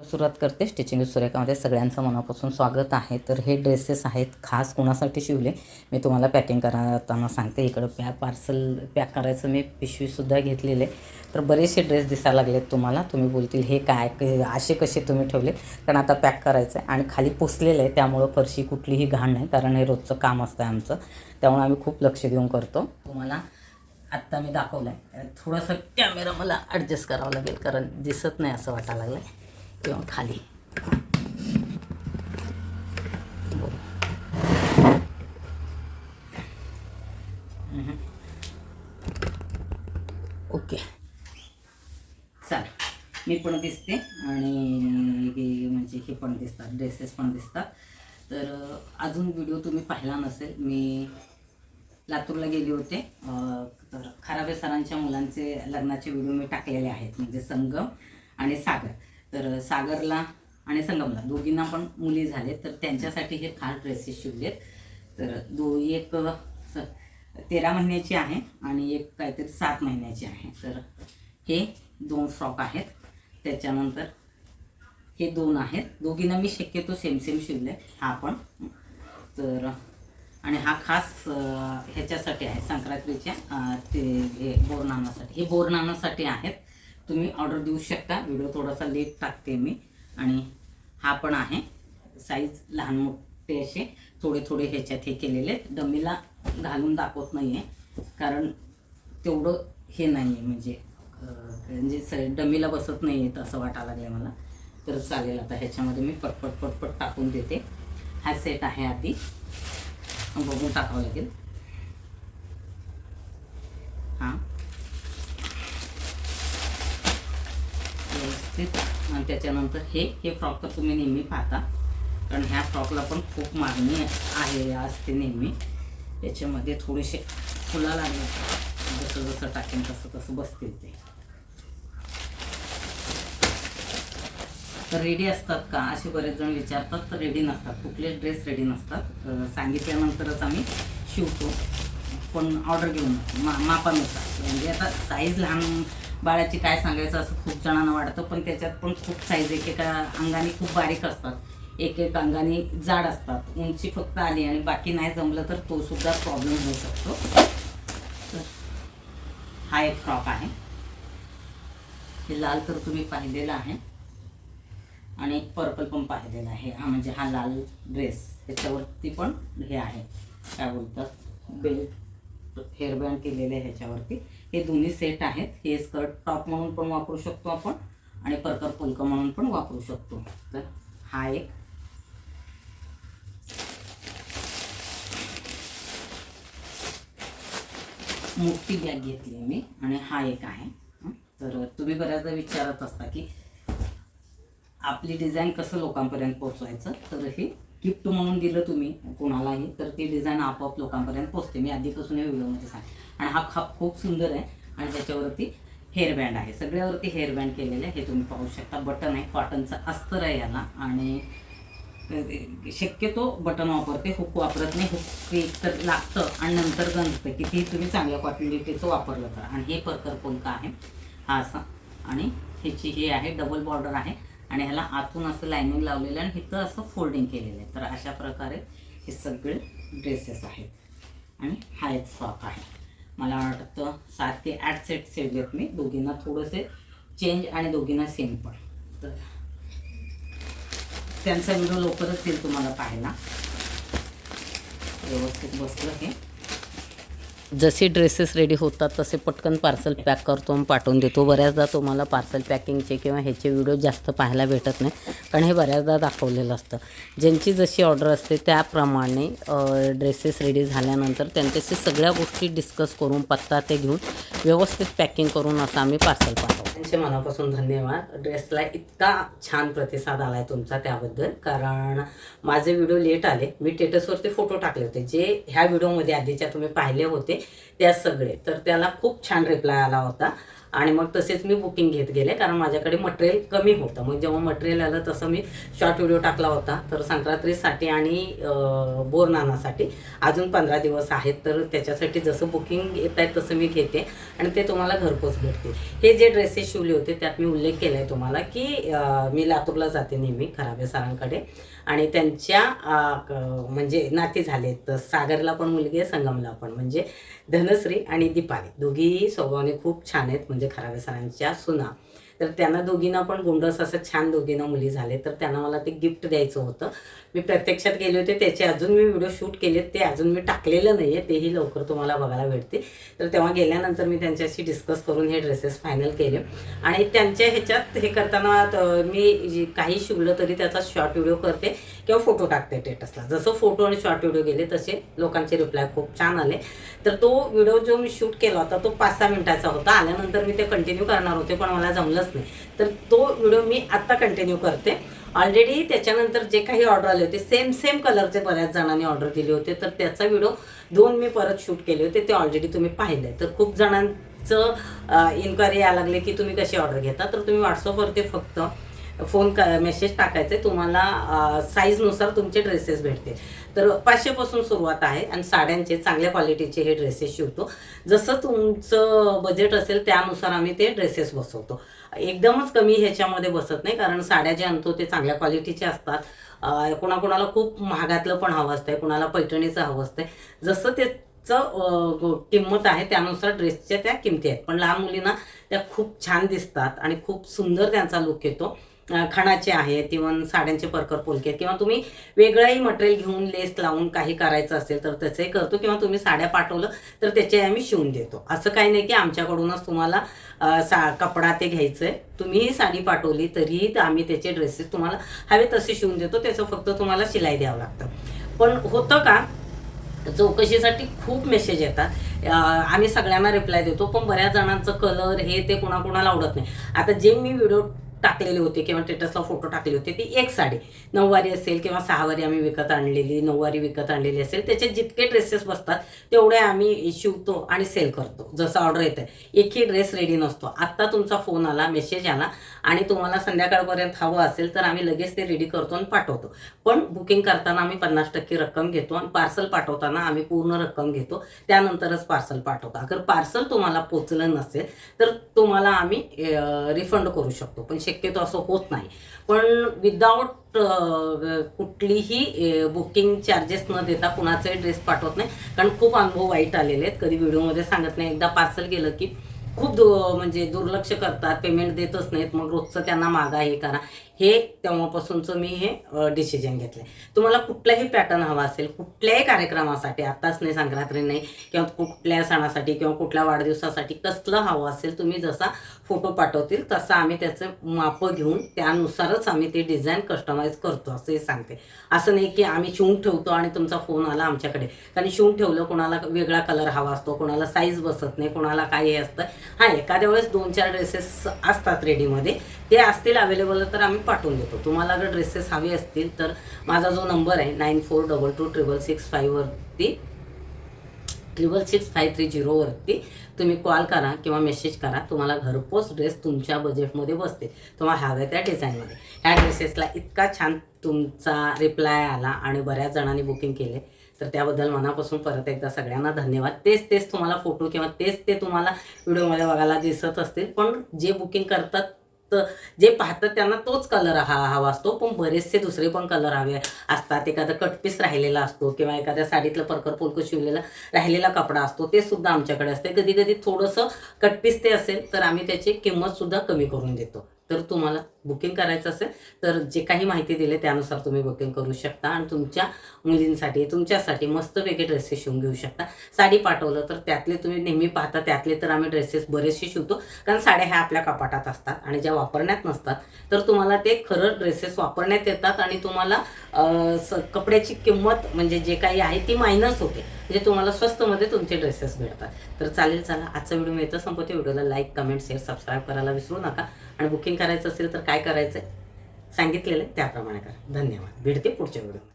सुरुवात करते स्टिचिंग सुरेखामध्ये. सगळ्यांचं मनापासून स्वागत आहे. तर हे ड्रेसेस आहेत. खास कोणासाठी शिवले? मी तुम्हाला पॅकिंग करताना सांगते. इकडं पॅ पार्सल पॅक करायचं मी. पिशवीसुद्धा घेतलेले तर बरेचसे ड्रेस दिसायला लागलेत तुम्हाला. तुम्ही बोलतील हे काय? असे कसे तुम्ही ठेवले? कारण आता पॅक करायचं आहे आणि खाली पुसलेलं आहे. त्यामुळं फरशी कुठलीही घाण नाही. कारण हे रोजचं काम असतं आमचं. त्यामुळे आम्ही खूप लक्ष देऊन करतो. तुम्हाला आत्ता मी दाखवलं आहे थोडंसं कॅमेरा मला ॲडजस्ट करावा लागेल. कारण दिसत नाही असं वाटायला लागलं आहे किंवा खाली ओके चालेल मी पण दिसते आणि हे म्हणजे हे पण दिसतात ड्रेसेस पण दिसतात. तर अजून व्हिडिओ तुम्ही पाहिला नसेल मी लातूरला गेले होते. तर खराबे सरांच्या मुलांचे लग्नाचे व्हिडिओ मी टाकलेले आहेत म्हणजे संगम आणि सागर. तर सागरला आणि संगमला दोघींना पण मुली झाले तर त्यांच्यासाठी हे खास ड्रेसेस शिवलेत. तर दो एक स- तेरा महिन्याची आहे आणि एक काहीतरी सात महिन्याची आहे. तर हे दोन फ्रॉक आहेत. त्याच्यानंतर हे दोन आहेत. दोघींना मी शक्यतो सेम सेम शिवले हा पण. तर आणि हा खास ह्याच्यासाठी आहे संक्रांतीच्या ते हे बोरनानासाठी हे बोरनानासाठी आहेत. तुम्ही ऑर्डर देऊ शकता. व्हिडिओ थोडासा लेट टाकते मी. आणि हा पण आहे. साईज लहान मोठे असे. थोडे थोडे ह्याच्यात हे केलेले डमीला घालून दाखवत नाही आहे कारण तेवढं हे नाही आहे म्हणजे म्हणजे स डमीला बसत नाही आहे असं वाटायला लागलं मला. तर चालेल आता ह्याच्यामध्ये मी पटपट पटपट टाकून देते. हा सेट आहे आधी. बघून टाकावं लागेल. हां. व्यवस्थित. आणि त्याच्यानंतर हे हे फ्रॉक तर तुम्ही नेहमी पाहता. कारण ह्या फ्रॉकला पण खूप मागणी आहे असते नेहमी. त्याच्यामध्ये थोडेसे फुला लागले. जसं जसं टाकेन तसं तसं बसतील ते. तर रेडी असतात का? असे बरेच जण विचारतात तर रेडी नसतात. कुठले ड्रेस रेडी नसतात. सांगितल्यानंतरच आम्ही शिवतो. पण ऑर्डर घेऊन मा मापानुसार. म्हणजे आता साईज लहान बाळाची काय सांगायचं असं खूप जणांना वाटतं पण त्याच्यात पण खूप साईज एकेका अंगाने खूप बारीक असतात. एक एक अंगाने जाड असतात. उंची फक्त आली आणि बाकी नाही जमलं तर तो सुद्धा प्रॉब्लेम होऊ शकतो. तर हा एक फ्रॉक आहे. हे लाल तर तुम्ही पाहिलेला आहे. आणि एक पर्पल पण पाहिलेला आहे. हा म्हणजे हा लाल ड्रेस ह्याच्यावरती पण हे आहे. काय बोलतात बेल्ट हेअरबँड केलेले आहे ह्याच्यावरती. हे दोन्ही सेट आहेत. हे स्कर्ट टॉप म्हणून पण वापरू शकतो आपण आणि परकर पुलकं म्हणून पण वापरू शकतो. तर हा एक. मोठी बॅग घेतली आहे मी आणि हा एक आहे. तर तुम्ही बऱ्याचदा विचारत असता की आपली डिझाईन कसं लोकांपर्यंत पोहोचवायचं? तर हे गिफ्ट म्हणून दिलं तुम्ही कोणालाही तर ती डिझाईन आपोआप लोकांपर्यंत पोहोचते मी आधीपासून या व्हिडिओमध्ये सांग आणि हा खा खूप सुंदर आहे आणि त्याच्यावरती हेअरबँड आहे. सगळ्यावरती हेअरबँड केलेलं आहे हे तुम्ही पाहू शकता. बटन आहे कॉटनचं अस्तर आहे याला. आणि शक्यतो बटन वापरते हुक वापरत नाही. हुक एक तर लागतं आणि नंतर गंजतं. कितीही तुम्ही चांगल्या क्वालिटीचं वापरलं तर. आणि हे परकर पोलका आहे? हा असा. आणि ह्याची हे आहे डबल बॉर्डर आहे. आणि ह्याला आतून असं लायनिंग लावलेलं आहे आणि इथं असं फोल्डिंग केलेलं आहे. तर अशा प्रकारे हे सगळे ड्रेसेस आहेत. आणि हा एक फ्रॉक आहे. मला वाटतं सात ते आठ सेट सेडलेत मी. दोघींना थोडंसे चेंज आणि दोघींना सेम पण. तर त्यांचा व्हिडिओ लवकरच येईल तुम्हाला पाहायला. व्यवस्थित बसलं हे. जसे ड्रेसेस रेडी होतात तसे पटकन पार्सल पॅक करतो आणि पाठवून देतो. बऱ्याचदा तुम्हाला पार्सल पॅकिंगचे किंवा ह्याचे व्हिडिओ जास्त पाहायला भेटत नाही कारण हे बऱ्याचदा दाखवलेलं असतं. ज्यांची जशी ऑर्डर असते त्याप्रमाणे ड्रेसेस रेडी झाल्यानंतर त्यांच्याशी सगळ्या गोष्टी डिस्कस करून पत्ता ते घेऊन व्यवस्थित पॅकिंग करून असं आम्ही पार्सल पाठवतो. त्यांचे मनापासून धन्यवाद. ड्रेसला इतका छान प्रतिसाद आला आहे तुमचा त्याबद्दल. कारण माझे व्हिडिओ लेट आले. मी टेटसवरती फोटो टाकले होते. जे ह्या व्हिडिओमध्ये आधीच्या तुम्ही पाहिले होते त्या सगळे. तर त्याला खूप छान रिप्लाय आला होता. आणि मग तसेच मी बुकिंग घेत गेले कारण माझ्याकडे मटेरियल कमी होतं. मग जेव्हा मटेरियल आलं तसं मी शॉर्ट व्हिडिओ टाकला होता. तर संक्रांतीसाठी आणि बोरनानासाठी अजून पंधरा दिवस आहेत. तर त्याच्यासाठी जसं बुकिंग येत आहे तसं मी घेते आणि ते तुम्हाला घरपोच भेटते हे जे ड्रेसेस शिवले होते त्यात मी उल्लेख केला आहे तुम्हाला की मी लातूरला जाते नेहमी खराबे सरांकडे. आणि त्यांच्या म्हणजे नाती झाले तर सागरला पण मुलगी आहे संगमला पण. म्हणजे धनश्री आणि दीपाली. दोघी स्वभावाने खूप छान आहेत. म्हणजे म्हणजे खराबे सरांच्या सुना. तर त्यांना दोघींना पण गोंडस असं छान दोघींना मुली झाले तर त्यांना मला ते गिफ्ट द्यायचं होतं. मी प्रत्यक्षात गेले होते त्याचे अजून मी व्हिडिओ शूट केले ते अजून मी टाकलेलं नाही आहे तेही लवकर तुम्हाला बघायला भेटते तर तेव्हा गेल्यानंतर मी त्यांच्याशी डिस्कस करून हे ड्रेसेस फायनल केले. आणि त्यांच्या ह्याच्यात हे करताना मी काही शिवलं तरी त्याचा शॉर्ट व्हिडिओ करते. किंवा फोटो टाकते स्टेटसला जसं फोटो आणि शॉर्ट व्हिडिओ गेले तसे लोकांचे रिप्लाय खूप छान आले. तर तो व्हिडिओ जो मी शूट केला होता तो पाच सहा मिनिटाचा होता. आल्यानंतर मी ते कंटिन्यू करणार होते पण मला जमलंच नाही. तर तो व्हिडिओ मी आत्ता कंटिन्यू करते. ऑलरेडी त्याच्यानंतर जे काही ऑर्डर आले होते सेम सेम कलरचे बऱ्याच जणांनी ऑर्डर दिले होते. तर त्याचा व्हिडिओ दोन मी परत शूट केले होते ते ऑलरेडी तुम्ही पाहिले तर खूप जणांचं इन्क्वायरी यायला लागले की तुम्ही कशी ऑर्डर घेता? तर तुम्ही व्हॉट्सअपवरती फक्त फोन क मेसेज टाकायचे तुम्हाला साईजनुसार तुमचे ड्रेसेस भेटते तर पाचशेपासून सुरुवात आहे आणि साड्यांचे चांगल्या क्वालिटीचे हे ड्रेसेस शिवतो. जसं तुमचं बजेट असेल त्यानुसार आम्ही ते ड्रेसेस बसवतो. एकदमच कमी ह्याच्यामध्ये बसत नाही कारण साड्या जे आणतो ते चांगल्या क्वालिटीचे असतात. कोणाकोणाला खूप महागातलं पण हवं असतंय कोणाला पैठणीचं हवं असतंय. जसं त्याचं किंमत आहे त्यानुसार ड्रेसच्या त्या किमती आहेत. पण लहान मुलींना त्या खूप छान दिसतात आणि खूप सुंदर त्यांचा लुक येतो. खणाचे आहेत इवन साड्यांचे परकर पोलके आहेत किंवा तुम्ही वेगळंही मटेरियल घेऊन लेस लावून काही करायचं असेल तर त्याचंही करतो किंवा तुम्ही साड्या पाठवलं तर त्याचे आम्ही शिवून देतो. असं काही नाही की आमच्याकडूनच तुम्हाला सा कपडा ते घ्यायचं आहे तुम्हीही साडी पाठवली तरीही आम्ही त्याचे ड्रेसेस तुम्हाला हवे तसे शिवून देतो त्याचं फक्त तुम्हाला शिलाई द्यावं लागतं. पण होतं का चौकशीसाठी खूप मेसेज येतात. आम्ही सगळ्यांना रिप्लाय देतो पण बऱ्याच जणांचं कलर हे ते कोणाकोणाला आवडत नाही. आता जे मी व्हिडिओ टाकलेले होते किंवा स्टेटसला फोटो टाकले होते. ती एक साडी. नऊवारी असेल किंवा सहावारी आम्ही विकत आणलेली नऊवारी विकत आणलेली असेल. त्याचे जितके ड्रेसेस बसतात तेवढे आम्ही शिवतो आणि सेल करतो. जसं ऑर्डर येतं एकही ड्रेस रेडी नसतो. आत्ता तुमचा फोन आला मेसेज आला आणि तुम्हाला संध्याकाळपर्यंत हवं असेल तर आम्ही लगेच ते रेडी करतो आणि पाठवतो. पण बुकिंग करताना आम्ही पन्नास टक्के रक्कम घेतो आणि पार्सल पाठवताना आम्ही पूर्ण रक्कम घेतो. त्यानंतरच पार्सल पाठवतो. अगर पार्सल तुम्हाला पोचलं नसेल तर तुम्हाला आम्ही रिफंड करू शकतो. पण शक्यतो असं होत नाही. पण विदाऊट कुठलीही बुकिंग चार्जेस न देता कुणाचाही ड्रेस पाठवत नाही. कारण खूप अनुभव वाईट आलेले आहेत. कधी व्हिडिओमध्ये सांगत नाही. एकदा पार्सल गेलं की खूप दु म्हणजे दुर्लक्ष करतात. पेमेंट देतच नाहीत. मग रोजचं त्यांना मागा हे करा. हे तेव्हापासूनचं मी हे डिसिजन आहे तुम्हाला कुठलाही पॅटर्न हवा असेल कुठल्याही कार्यक्रमासाठी आत्ताच नाही संक्रांती नाही किंवा कुठल्या सणासाठी किंवा कुठल्या वाढदिवसासाठी कसलं हवं असेल तुम्ही जसा फोटो पाठवतील तसं आम्ही त्याचं मापं घेऊन त्यानुसारच आम्ही ते डिझाईन कस्टमाइज करतो असंही सांगते. असं नाही की आम्ही शिवून ठेवतो आणि तुमचा फोन आला आमच्याकडे. कारण शिवून ठेवलं कोणाला वेगळा कलर हवा असतो कोणाला साईज बसत नाही कोणाला काय हे असतं. हां एखाद्या वेळेस दोन चार ड्रेसेस असतात रेडीमध्ये ते असतील अवेलेबल तर आम्ही पाठवून देतो. तुम्हाला जर ड्रेसेस हवे असतील तर माझा जो नंबर आहे nine four double two triple six फाईव्हवरती triple six five three झिरोवरती तुम्ही कॉल करा किंवा मेसेज करा. तुम्हाला घरपोच ड्रेस तुमच्या बजेटमध्ये बसते तुम्हाला हव्या त्या डिझाईनमध्ये ह्या ड्रेसेसला इतका छान तुमचा रिप्लाय आला आणि बऱ्याच जणांनी बुकिंग केले तर त्याबद्दल मनापासून परत एकदा सगळ्यांना धन्यवाद. तेच तेच तुम्हाला फोटो किंवा तेच ते तुम्हाला व्हिडिओमध्ये बघायला दिसत असतील पण जे बुकिंग करतात जे पाहतात त्यांना तोच कलर हा हवा असतो पण बरेचसे दुसरे पण कलर हवे असतात. एखादा कटपीस राहिलेला असतो किंवा एखाद्या साडीतलं परकर पोलकं शिवलेला राहिलेला कपडा असतो ते सुद्धा आमच्याकडे असते. कधी कधी थोडंसं कटपीस ते असेल तर आम्ही त्याची किंमत सुद्धा कमी करून देतो. तर तुम्हाला बुकिंग करायचं असेल तर जे काही माहिती दिली त्यानुसार तुम्ही बुकिंग करू शकता आणि तुमच्या मुलींसाठी तुमच्यासाठी मस्त वेगळे ड्रेसेस शिवून घेऊ शकता. साडी पाठवलं तर त्यातले तुम्ही नेहमी पाहता त्यातले तर आम्ही ड्रेसेस बरेचसे शिवतो कारण साड्या ह्या आपल्या कपाटात असतात आणि ज्या वापरण्यात नसतात तर तुम्हाला ते खरं ड्रेसेस वापरण्यात येतात आणि तुम्हाला कपड्याची किंमत म्हणजे जे काही आहे ती मायनस होते. म्हणजे तुम्हाला स्वस्तमध्ये तुमचे ड्रेसेस भेटतात. तर चालेल चला. आजचा व्हिडिओ मिळतं संपवते. व्हिडिओला लाईक कमेंट शेअर सबस्क्राईब करायला विसरू नका. आणि बुकिंग करायचं असेल तर काय करायचं सांगितलेलं आहे त्याप्रमाणे करा. धन्यवाद. भेटते पुढच्या व्हिडिओ